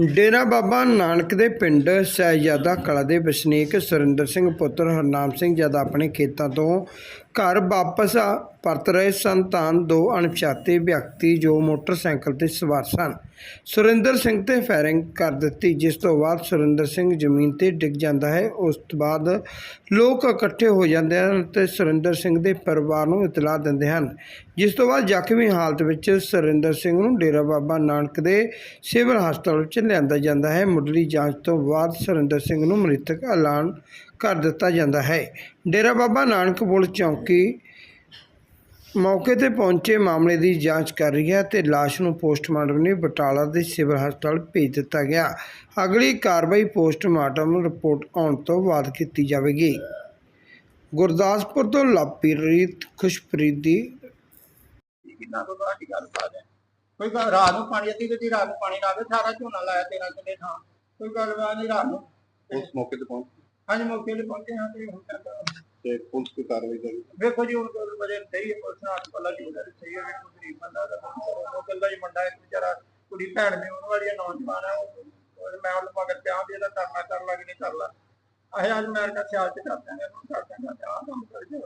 ਡੇਰਾ ਬਾਬਾ ਨਾਨਕ ਦੇ ਪਿੰਡ ਸਹਿਜਾਦਾ ਕਲਾ ਦੇ ਵਸਨੀਕ ਸੁਰਿੰਦਰ ਸਿੰਘ ਪੁੱਤਰ ਹਰਨਾਮ ਸਿੰਘ ਜਦ ਆਪਣੇ ਖੇਤਾਂ ਤੋਂ ਘਰ ਵਾਪਸ ਪਰਤ ਰਹੇ ਸਨ ਤਾਂ ਦੋ ਅਣਪਛਾਤੇ ਵਿਅਕਤੀ ਜੋ ਮੋਟਰਸਾਈਕਲ ਤੇ ਸਵਾਰ ਸਨ। ਸੁਰਿੰਦਰ ਸਿੰਘ ਤੇ ਫਾਇਰਿੰਗ ਕਰ ਦਿੱਤੀ, ਜਿਸ ਤੋਂ ਬਾਅਦ ਸੁਰਿੰਦਰ ਸਿੰਘ ਜ਼ਮੀਨ ਤੇ ਡਿੱਗ ਜਾਂਦਾ ਹੈ। ਉਸ ਤੋਂ ਬਾਅਦ ਲੋਕ ਇਕੱਠੇ ਹੋ ਜਾਂਦੇ ਹਨ ਤੇ ਸੁਰਿੰਦਰ ਸਿੰਘ ਦੇ ਪਰਿਵਾਰ ਨੂੰ ਇਤਲਾਹ ਦਿੰਦੇ ਹਨ। ਜਿਸ ਤੋਂ ਬਾਅਦ ਜ਼ਖਮੀ ਹਾਲਤ ਵਿੱਚ ਸੁਰਿੰਦਰ ਸਿੰਘ ਨੂੰ ਡੇਰਾ ਬਾਬਾ ਨਾਨਕ ਦੇ ਸਿਵਲ ਹਸਪਤਾਲ ਵਿੱਚ ਲਿਆਂਦਾ ਜਾਂਦਾ ਹੈ। ਮੁੱਢਲੀ ਜਾਂਚ ਤੋਂ ਬਾਅਦ ਸੁਰਿੰਦਰ ਸਿੰਘ ਨੂੰ ਮ੍ਰਿਤਕ ਐਲਾਨ ਕਰ ਦਿੱਤਾ ਜਾਂਦਾ ਹੈ। ਡੇਰਾ ਬਾਬਾ ਨਾਨਕ ਪੁਲਿਸ ਚੌਂਕੀ ਮੌਕੇ ਤੇ ਪਹੁੰਚੇ ਮਾਮਲੇ ਦੀ ਜਾਂਚ ਕਰ ਰਹੀ ਹੈ ਤੇ ਲਾਸ਼ ਨੂੰ ਪੋਸਟਮਾਰਟਮ ਲਈ ਬਟਾਲਾ ਦੇ ਸਿਵਲ ਹਸਪਤਾਲ ਭੇਜ ਦਿੱਤਾ ਗਿਆ। ਅਗਲੀ ਕਾਰਵਾਈ ਪੋਸਟਮਾਰਟਮ ਰਿਪੋਰਟ ਆਉਣ ਤੋਂ ਬਾਅਦ ਕੀਤੀ ਜਾਵੇਗੀ। ਗੁਰਦਾਸਪੁਰ ਤੋਂ ਲਵਪ੍ਰੀਤ ਖੁਸ਼ਪ੍ਰੀਤ ਦੀ ਕਿੰਨਾ ਤੋਂ ਬਾਅਦ ਗੱਲ ਬਾਤ ਹੈ ਕੋਈ ਗੱਲ ਰਾਤ ਨੂੰ ਪਾਣੀ ਅੱਧੀ ਗੱਡੀ ਰਾਤ ਨੂੰ ਪਾਣੀ ਕੇ ਸਾਰਾ ਝੋਨਾ ਲਾਇਆ ਤੇਰਾ ਕਿੰਨੇ ਥਾਂ। ਕੋਈ ਗੱਲ ਬਾਤ ਨਹੀਂ ਰਾਤ ਨੂੰ। ਉਸ ਮੌਕੇ ਤੇ ਪਹੁੰਚ ਹਾਂਜੀ ਮੌਕੇ ਤੇ ਪਹੁੰਚੇ ਹਾਂ ਤੇ ਹੁਣ ਤੱਕ ਤੇ ਪੁਲਿਸ ਕੀ ਕਾਰਵਾਈ ਕਰੀ ਵੇਖੋ ਜੀ ਹੁਣ ਕੋਈ ਵਜੇ ਸਹੀ ਹੈ ਪੁਲਿਸ ਨਾਲ ਪੱਲਾ ਜੀ ਉਹਦਾ ਸਹੀ ਹੈ ਵੇਖੋ ਗਰੀਬ ਬੰਦਾ ਦਾ ਉਹ ਕੱਲਾ ਹੀ ਮੁੰਡਾ ਇੱਕ ਵਿਚਾਰਾ ਕੁੜੀ ਭੈਣ ਨੇ ਉਹਨਾਂ ਵਾਲੀ ਨੌਜਵਾਨ ਹੈ ਉਹ ਮੈਂ ਉਹਨੂੰ ਮਗਰ ਪਿਆ ਵੀ ਇਹਦਾ ਕਰਨਾ ਕਰ ਲਾ ਕਿ ਨਹੀਂ ਕਰ ਲਾ ਅਸੀਂ ਅੱਜ ਅਮਰੀਕਾ ਸਿਆਲ ਚ ਕਰਦੇ ਹਾਂ ਉਹਨੂੰ ਕਰ ਦਾਂਗਾ ਤੇ ਆਹ ਕੰਮ ਕਰ ਜੋ।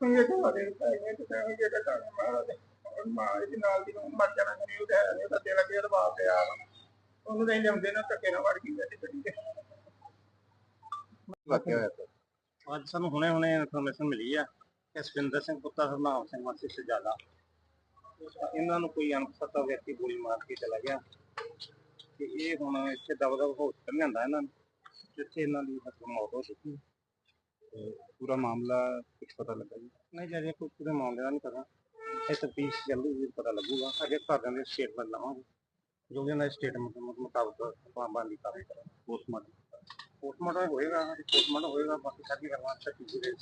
ਕੋਈ ਇਹ ਤਾਂ ਦੇ ਇਹ ਤਾਂ ਇਹ ਜਿਹੜਾ ਕੰਮ ਮਾਰਾ ਦੇ ਮਾਂ ਇਹਦੇ ਨਾਲ ਦੀ ਨੂੰ ਮਰ ਜਾਣਾ ਨਹੀਂ ਉਹ ਹੈ ਨਹੀਂ ਤਾਂ ਤੇਰਾ ਕੀ ਦਬਾਅ ਪਿਆ ਵਾ। ਉਹਨੂੰ ਨਹੀਂ ਲਿਆਉਂਦੇ ਨਾ ਧੱਕੇ ਨਾਲ ਵੜ ਗਈ ਗੱਡੀ ਤੇ। ਵਾਕਿਆ ਹੋਇਆ ਅੱਜ ਸਾਨੂੰ ਹੁਣੇ ਹੁਣੇ ਇਨਫੋਰਮੇਸ਼ਨ ਮਿਲੀ ਆ ਕਿ ਸੁਖਿੰਦਰ ਸਿੰਘ ਪੁੱਤਰ ਹਰਨਾਮ ਸਿੰਘ ਵਾਸੀ ਸਜਾਦਾ ਇਹਨਾਂ ਨੂੰ ਕੋਈ ਅਣਪਛਾਤਾ ਵਿਅਕਤੀ ਗੋਲੀ ਮਾਰ ਕੇ ਚਲਾ ਗਿਆ ਤੇ ਇਹ ਹੁਣ ਇੱਥੇ ਦਬ ਹਸਪਤਾਲ ਲਿਆਂਦਾ ਇਹਨਾਂ ਨੂੰ, ਜਿੱਥੇ ਇਹਨਾਂ ਦੀ ਮਤਲਬ ਮੌਤ ਹੋ ਚੁੱਕੀ ਤੇ ਪੂਰਾ ਮਾਮਲਾ ਕੁਝ ਪਤਾ ਲੱਗਾ ਜੀ। ਨਹੀਂ ਜੇ ਕੋਈ ਪੂਰੇ ਮਾਮਲੇ ਦਾ ਨਹੀਂ ਪਤਾ। ਇਹ ਤਫਤੀਸ਼ ਚੱਲੂ ਵੀ ਪਤਾ ਲੱਗੂਗਾ। ਅੱਗੇ ਘਰਦਿਆਂ ਦੇ ਸਟੇਟਮੈਂਟ ਲਵਾਂਗੇ। ਜੋ ਵੀ ਇਹਨਾਂ ਦੇ ਸਟੇਟਮੈਂਟ ਮੁਤਾਬਕ ਬੰਦੀ ਕਾਰਵਾਈ ਕਰਾਂਗੇ ਪੋਸਟਮਾਰਟਮ ਪੋਸਟਮਾਰਟਮ ਹੋਏਗਾ ਪੋਸਟਮਾਰਟਮ ਹੋਏਗਾ ਬਾਕੀ ਸਾਡੀ ਗੱਲਾਂ ਅੱਛਾ ਚੀਜ਼ ਦੇ